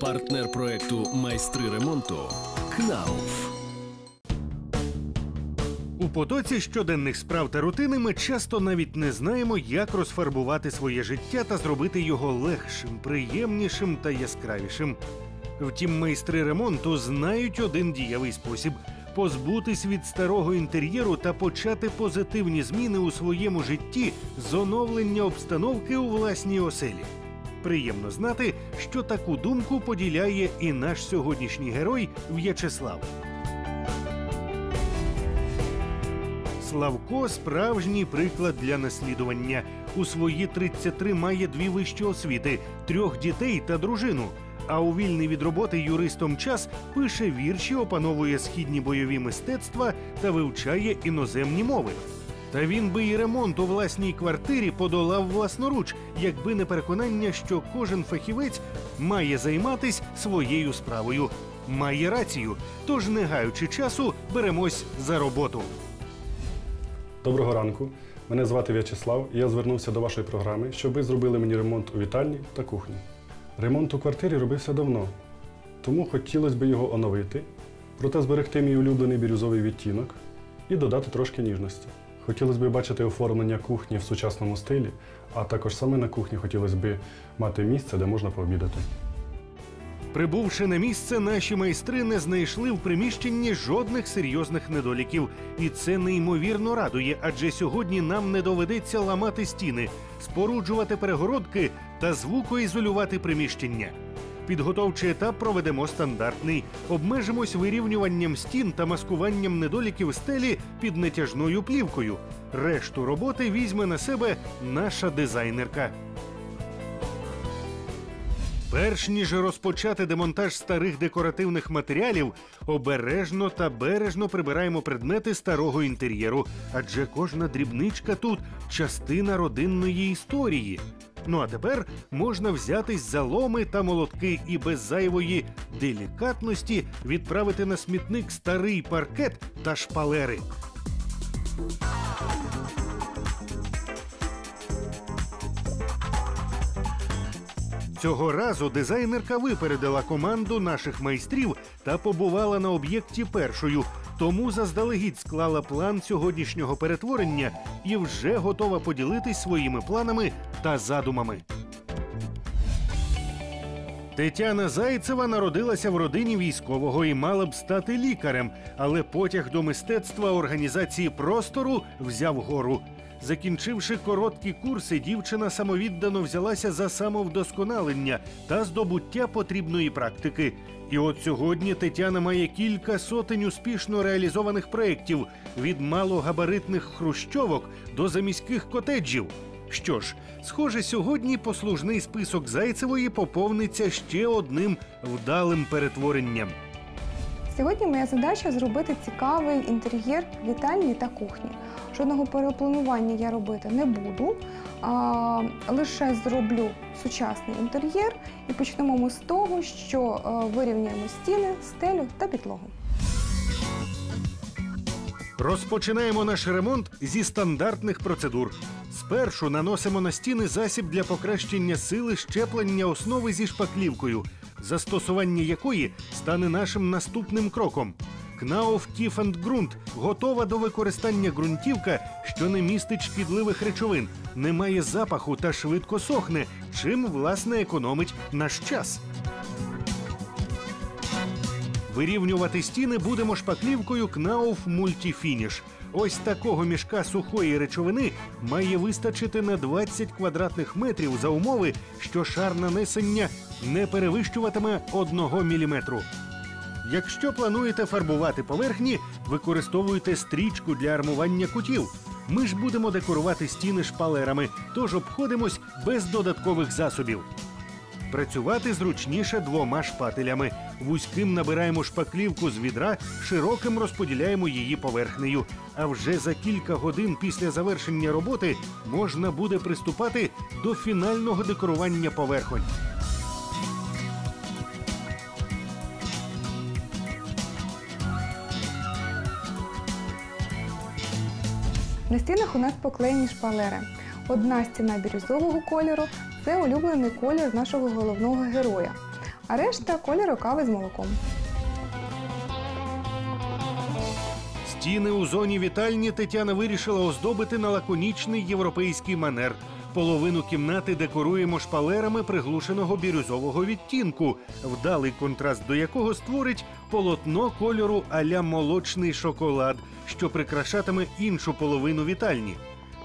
Партнер проекту Майстри ремонту КНАУФ. У потоці щоденних справ та рутини ми часто навіть не знаємо, як розфарбувати своє життя та зробити його легшим, приємнішим та яскравішим. Втім, майстри ремонту знають один дієвий спосіб позбутись від старого інтер'єру та почати позитивні зміни у своєму житті з оновлення обстановки у власній оселі. Приємно знати, що таку думку поділяє і наш сьогоднішній герой В'ячеслав. Славко справжній приклад для наслідування. У свої 33 має дві вищі освіти, трьох дітей та дружину. А у вільний від роботи юристом час пише вірші, опановує східні бойові мистецтва та вивчає іноземні мови. Та він би і ремонт у власній квартирі подолав власноруч, якби не переконання, що кожен фахівець має займатись своєю справою. Має рацію, тож не гаючи часу, беремось за роботу. Доброго ранку. Мене звати В'ячеслав, я звернувся до вашої програми, щоб ви зробили мені ремонт у вітальні та кухні. Ремонт у квартирі робився давно, тому хотілося б його оновити, проте зберегти мій улюблений бірюзовий відтінок і додати трошки ніжності. Хотілося б бачити оформлення кухні в сучасному стилі, а також саме на кухні хотілося б мати місце, де можна пообідати. Прибувши на місце, наші майстри не знайшли в приміщенні жодних серйозних недоліків, і це неймовірно радує, адже сьогодні нам не доведеться ламати стіни, споруджувати перегородки та звукоізолювати приміщення. Підготовчий етап проведемо стандартний. Обмежимось вирівнюванням стін та маскуванням недоліків стелі під нетяжною плівкою. Решту роботи візьме на себе наша дизайнерка. Перш ніж розпочати демонтаж старих декоративних матеріалів, обережно та бережно прибираємо предмети старого інтер'єру, адже кожна дрібничка тут частина родинної історії. Ну а тепер можна взятись за ломи та молотки і без зайвої делікатності відправити на смітник старий паркет та шпалери. Цього разу дизайнерка випередила команду наших майстрів та побувала на об'єкті першою. Тому заздалегідь склала план сьогоднішнього перетворення і вже готова поділитись своїми планами та задумами. Тетяна Зайцева народилася в родині військового і мала б стати лікарем, але потяг до мистецтва організації простору взяв гору. Закінчивши короткі курси, дівчина самовіддано взялася за самовдосконалення та здобуття потрібної практики. І от сьогодні Тетяна має кілька сотень успішно реалізованих проєктів від малогабаритних хрущовок до заміських котеджів. Що ж, схоже, сьогодні послужний список Зайцевої поповниться ще одним вдалим перетворенням. Сьогодні моя задача зробити цікавий інтер'єр вітальні та кухні. Жодного перепланування я робити не буду, а, лише зроблю сучасний інтер'єр і почнемо ми з того, що е, вирівняємо стіни, стелю та підлогу. Розпочинаємо наш ремонт зі стандартних процедур. Спершу наносимо на стіни засіб для покращення сили щеплення основи зі шпаклівкою, застосування якої стане нашим наступним кроком. Кнауф Тіфенд готова до використання ґрунтівка, що не містить шкідливих речовин, не має запаху та швидко сохне, чим власне економить наш час. Вирівнювати стіни будемо шпаклівкою Knauf Multifinish. Ось такого мішка сухої речовини має вистачити на 20 квадратних метрів за умови, що шар нанесення не перевищуватиме 1 міліметру. Якщо плануєте фарбувати поверхні, використовуйте стрічку для армування кутів. Ми ж будемо декорувати стіни шпалерами, тож обходимось без додаткових засобів. Працювати зручніше двома шпателями. Вузьким набираємо шпаклівку з відра, широким розподіляємо її поверхнею. А вже за кілька годин після завершення роботи можна буде приступати до фінального декорування поверхонь. На стінах у нас поклеєні шпалери. Одна стіна бірюзового кольору це улюблений колір нашого головного героя, а решта кольору кави з молоком. Стіни у зоні вітальні Тетяна вирішила оздобити на лаконічний європейський манер. Половину кімнати декоруємо шпалерами приглушеного бірюзового відтінку, вдалий контраст до якого створить полотно кольору а-ля молочний шоколад, що прикрашатиме іншу половину вітальні.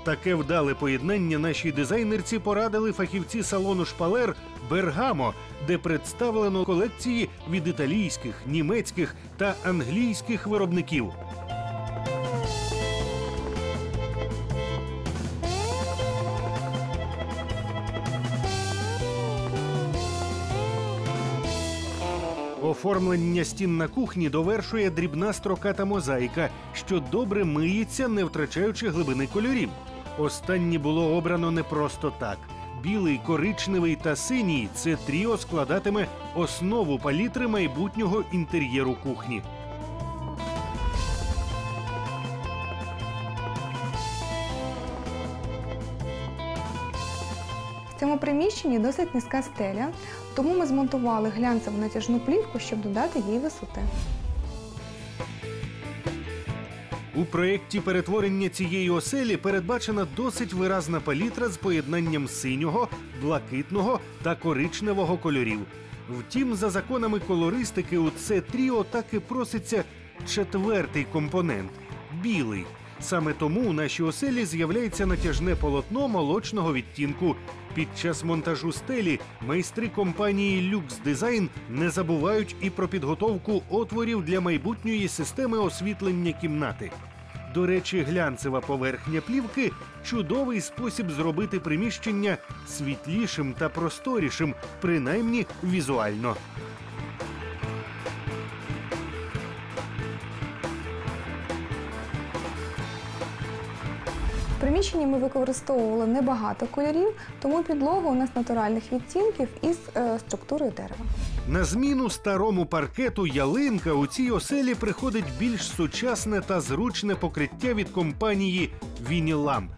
Таке вдале поєднання нашій дизайнерці порадили фахівці салону шпалер Бергамо, де представлено колекції від італійських, німецьких та англійських виробників. Оформлення стін на кухні довершує дрібна строката мозаїка, що добре миється, не втрачаючи глибини кольорів. Останнє було обрано не просто так. Білий, коричневий та синій це тріо складатиме основу палітри майбутнього інтер'єру кухні. Цьому приміщенні досить низька стеля, тому ми змонтували глянцеву натяжну плівку, щоб додати їй висоти. У проєкті перетворення цієї оселі передбачена досить виразна палітра з поєднанням синього, блакитного та коричневого кольорів. Втім, за законами колористики у це тріо так і проситься четвертий компонент білий. Саме тому у нашій оселі з'являється натяжне полотно молочного відтінку. Під час монтажу стелі майстри компанії Lux Design не забувають і про підготовку отворів для майбутньої системи освітлення кімнати. До речі, глянцева поверхня плівки чудовий спосіб зробити приміщення світлішим та просторішим, принаймні візуально. Приміщенні ми використовували небагато кольорів, тому підлога у нас натуральних відтінків із е, структурою дерева. На зміну старому паркету ялинка у цій оселі приходить більш сучасне та зручне покриття від компанії Вінілам.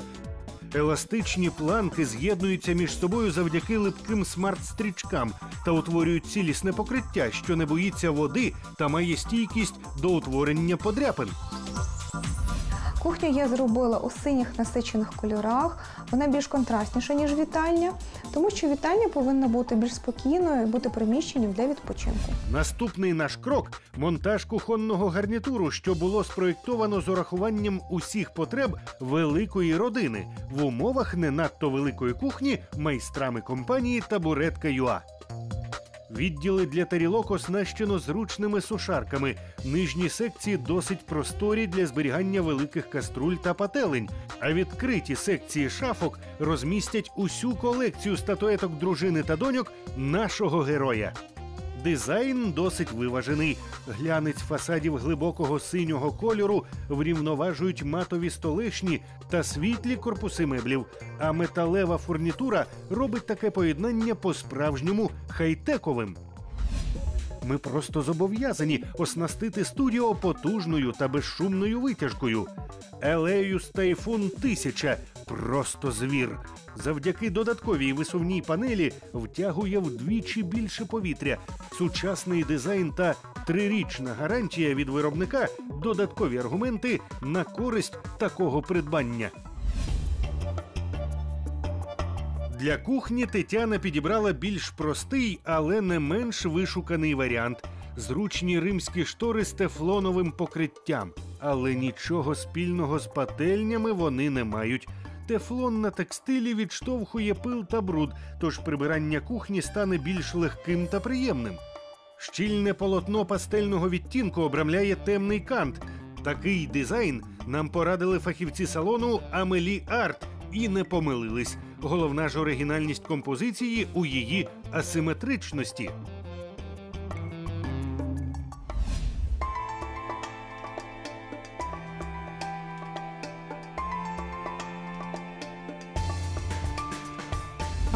Еластичні планки з'єднуються між собою завдяки липким смарт-стрічкам та утворюють цілісне покриття, що не боїться води та має стійкість до утворення подряпин. Кухню я зробила у синіх насичених кольорах. Вона більш контрастніша, ніж вітальня, тому що вітальня повинна бути більш спокійною і бути приміщенням для відпочинку. Наступний наш крок монтаж кухонного гарнітуру, що було спроєктовано з урахуванням усіх потреб великої родини в умовах не надто великої кухні майстрами компанії Табуретка ЮА. Відділи для тарілок оснащено зручними сушарками. Нижні секції досить просторі для зберігання великих каструль та пателень. А відкриті секції шафок розмістять усю колекцію статуеток дружини та доньок нашого героя. Дизайн досить виважений. Глянець фасадів глибокого синього кольору врівноважують матові столешні та світлі корпуси меблів. А металева фурнітура робить таке поєднання по-справжньому хай-тековим. Ми просто зобов'язані оснастити студіо потужною та безшумною витяжкою. Елеюс Тайфун 1000 – просто звір. Завдяки додатковій висувній панелі втягує вдвічі більше повітря. Сучасний дизайн та трирічна гарантія від виробника додаткові аргументи на користь такого придбання. Для кухні Тетяна підібрала більш простий, але не менш вишуканий варіант. Зручні римські штори з тефлоновим покриттям. Але нічого спільного з пательнями вони не мають. Тефлон на текстилі відштовхує пил та бруд, тож прибирання кухні стане більш легким та приємним. Щільне полотно пастельного відтінку обрамляє темний кант. Такий дизайн нам порадили фахівці салону Амелі Арт і не помилились. Головна ж оригінальність композиції у її асиметричності.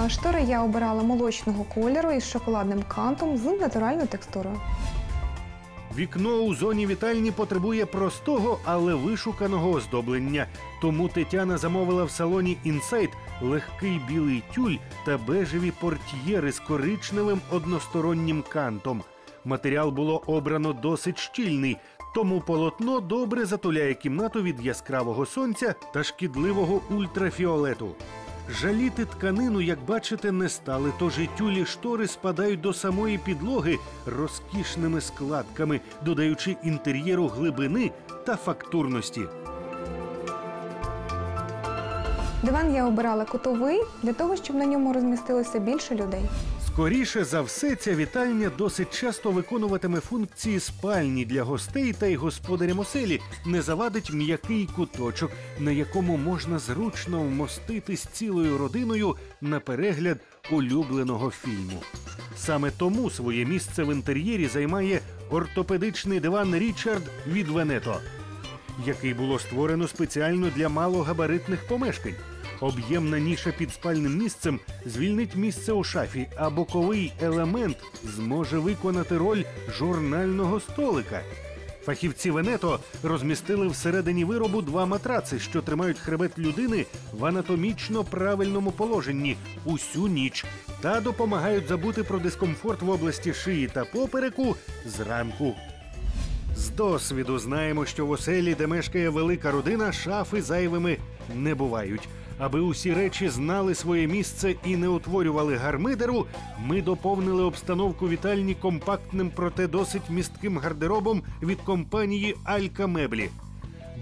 Штори я обирала молочного кольору із шоколадним кантом з натуральною текстурою. Вікно у зоні вітальні потребує простого, але вишуканого оздоблення. Тому Тетяна замовила в салоні Інсайт легкий білий тюль та бежеві портьєри з коричневим одностороннім кантом. Матеріал було обрано досить щільний, тому полотно добре затуляє кімнату від яскравого сонця та шкідливого ультрафіолету. Жаліти тканину, як бачите, не стали, тож і тюлі штори спадають до самої підлоги розкішними складками, додаючи інтер'єру глибини та фактурності. Диван я обирала кутовий для того, щоб на ньому розмістилося більше людей. Скоріше за все, ця вітальня досить часто виконуватиме функції спальні для гостей та й господарям оселі. Не завадить м'який куточок, на якому можна зручно вмоститись цілою родиною на перегляд улюбленого фільму. Саме тому своє місце в інтер'єрі займає ортопедичний диван Річард від Венето який було створено спеціально для малогабаритних помешкань. Об'ємна ніша під спальним місцем звільнить місце у шафі, а боковий елемент зможе виконати роль журнального столика. Фахівці Венето розмістили всередині виробу два матраци, що тримають хребет людини в анатомічно правильному положенні усю ніч та допомагають забути про дискомфорт в області шиї та попереку зранку. З досвіду знаємо, що в оселі, де мешкає велика родина, шафи зайвими не бувають. Аби усі речі знали своє місце і не утворювали гармидеру, ми доповнили обстановку вітальні компактним, проте досить містким гардеробом від компанії Алька Меблі.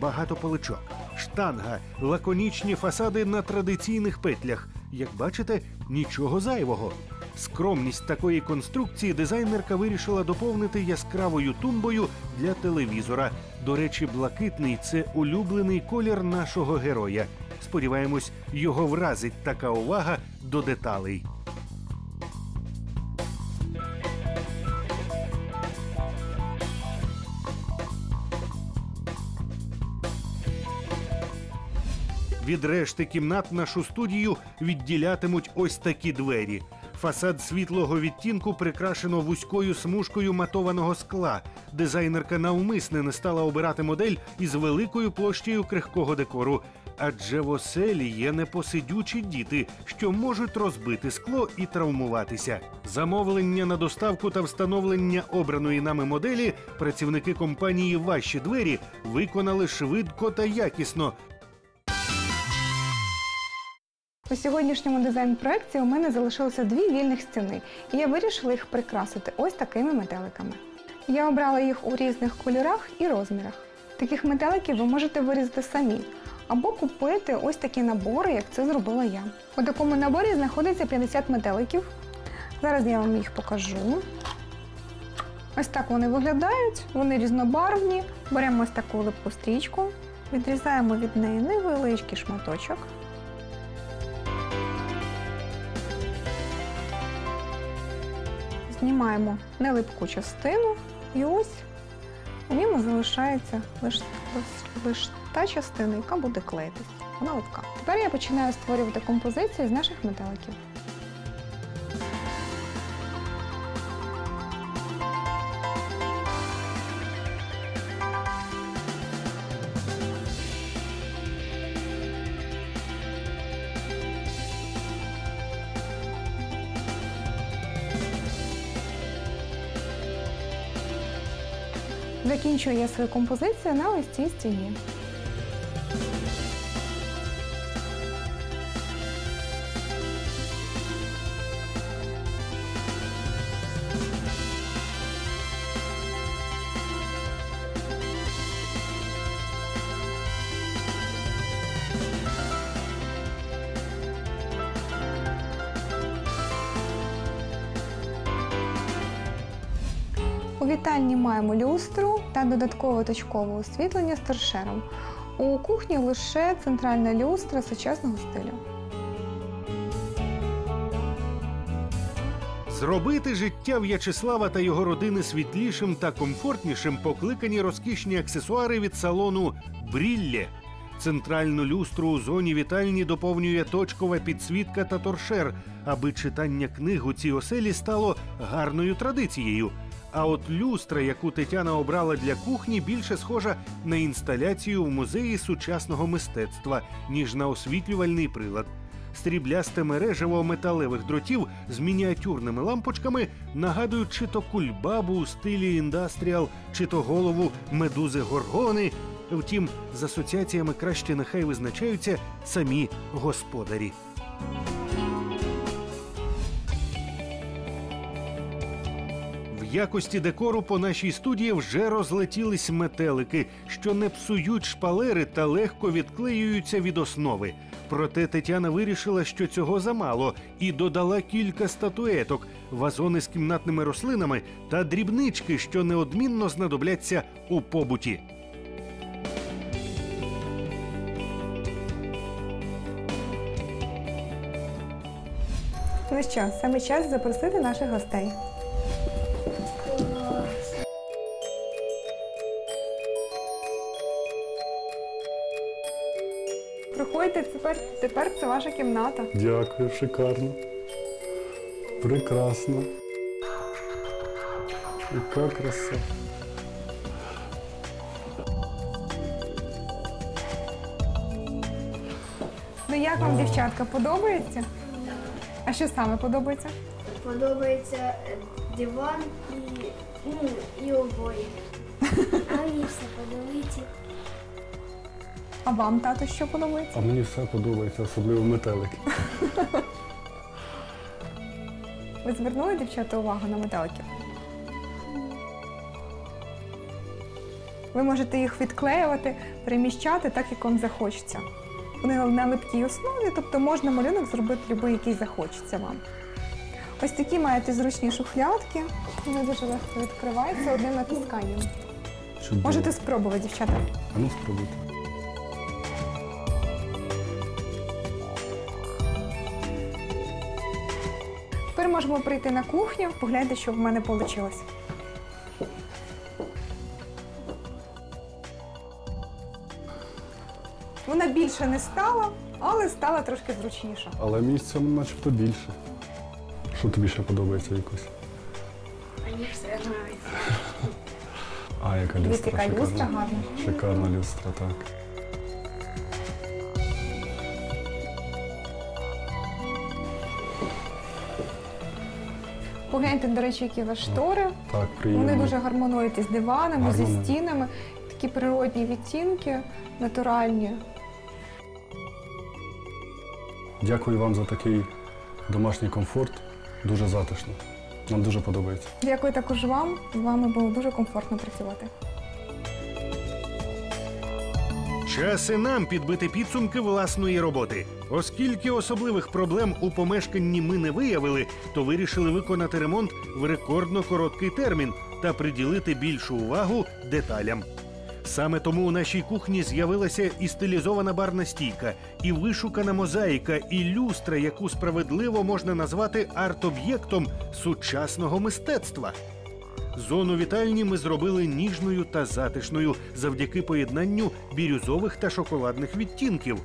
Багато поличок, штанга, лаконічні фасади на традиційних петлях. Як бачите, нічого зайвого. Скромність такої конструкції дизайнерка вирішила доповнити яскравою тумбою для телевізора. До речі, блакитний це улюблений колір нашого героя. Сподіваємось, його вразить така увага до деталей. Від решти кімнат нашу студію відділятимуть ось такі двері. Фасад світлого відтінку прикрашено вузькою смужкою матованого скла. Дизайнерка навмисне не стала обирати модель із великою площею крихкого декору. Адже в оселі є непосидючі діти, що можуть розбити скло і травмуватися. Замовлення на доставку та встановлення обраної нами моделі працівники компанії Ваші двері виконали швидко та якісно, У сьогоднішньому дизайн-проекті у мене залишилося дві вільних стіни, і я вирішила їх прикрасити ось такими метеликами. Я обрала їх у різних кольорах і розмірах. Таких метеликів ви можете вирізати самі або купити ось такі набори, як це зробила я. У такому наборі знаходиться 50 метеликів. Зараз я вам їх покажу. Ось так вони виглядають, вони різнобарвні. Беремо ось таку липку стрічку, відрізаємо від неї невеличкий шматочок. Знімаємо нелипку частину, і ось у ньому залишається лише лиш та частина, яка буде клеїтись. Вона липка. Тепер я починаю створювати композиції з наших метеликів. Закінчую я свою композицію на цій стіні. У вітальні маємо люстру та додаткове точкове освітлення з торшером. У кухні лише центральна люстра сучасного стилю. Зробити життя В'ячеслава та його родини світлішим та комфортнішим покликані розкішні аксесуари від салону Бріллє. Центральну люстру у зоні вітальні доповнює точкова підсвітка та торшер, аби читання книг у цій оселі стало гарною традицією. А от люстра, яку Тетяна обрала для кухні, більше схожа на інсталяцію в музеї сучасного мистецтва, ніж на освітлювальний прилад. Стріблясте мережево металевих дротів з мініатюрними лампочками нагадують чи то кульбабу у стилі індастріал, чи то голову медузи горгони. Втім, з асоціаціями краще нехай визначаються самі господарі. Якості декору по нашій студії вже розлетілись метелики, що не псують шпалери та легко відклеюються від основи. Проте Тетяна вирішила, що цього замало, і додала кілька статуеток, вазони з кімнатними рослинами та дрібнички, що неодмінно знадобляться у побуті. Ну що, саме час запросити наших гостей. Ваша кімната. Дякую, шикарно. Прекрасно. Яка краса. Ну як вам, дівчатка, подобається? А що саме подобається? Подобається е, диван і, ну, і обої. А мені все подобається. А вам, тато, що подобається? А мені все подобається, особливо метелики. Ви звернули, дівчата, увагу на метеликів? Ви можете їх відклеювати, переміщати так, як вам захочеться. Вони на липкій основі, тобто можна малюнок зробити будь-який, який захочеться вам. Ось такі маєте зручні шухлядки. Вони дуже легко відкриваються одним натисканням. Чудово. Можете спробувати, дівчата. А ну спробуйте. Можемо прийти на кухню, погляньте, що в мене вийшло. Вона більше не стала, але стала трошки зручніша. Але місця начебто більше. Що тобі ще подобається якось? Мені все подобається. А, яка Дивіться, люстра. яка люстра шикарна. гарна. Шикарна люстра, так. Погляньте, до речі, які у вас штори. Так, приємно. Вони дуже гармонують із диванами, зі стінами. Такі природні відтінки, натуральні. Дякую вам за такий домашній комфорт. Дуже затишно. Нам дуже подобається. Дякую також вам. З вами було дуже комфортно працювати. Час і нам підбити підсумки власної роботи. Оскільки особливих проблем у помешканні ми не виявили, то вирішили виконати ремонт в рекордно короткий термін та приділити більшу увагу деталям. Саме тому у нашій кухні з'явилася і стилізована барна стійка, і вишукана мозаїка, і люстра, яку справедливо можна назвати арт-об'єктом сучасного мистецтва. Зону вітальні ми зробили ніжною та затишною завдяки поєднанню бірюзових та шоколадних відтінків.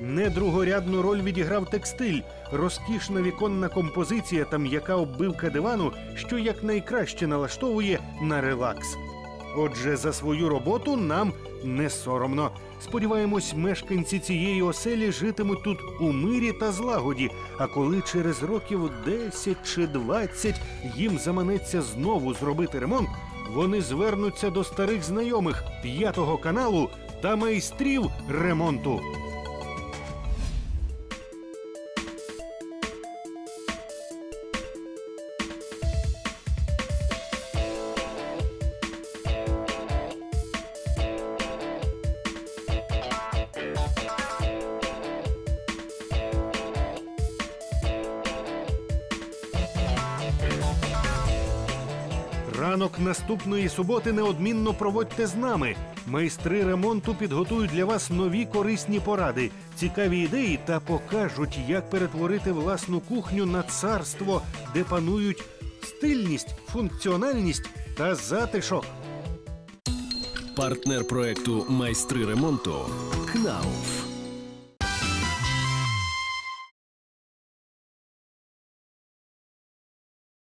Недругорядну роль відіграв текстиль, розкішна віконна композиція та м'яка оббивка дивану, що якнайкраще налаштовує на релакс. Отже, за свою роботу нам не соромно. Сподіваємось, мешканці цієї оселі житимуть тут у мирі та злагоді. А коли через років 10 чи 20 їм заманеться знову зробити ремонт, вони звернуться до старих знайомих п'ятого каналу та майстрів ремонту. Ранок наступної суботи неодмінно проводьте з нами. Майстри ремонту підготують для вас нові корисні поради, цікаві ідеї та покажуть, як перетворити власну кухню на царство, де панують стильність, функціональність та затишок. Партнер проекту Майстри ремонту КНАУФ.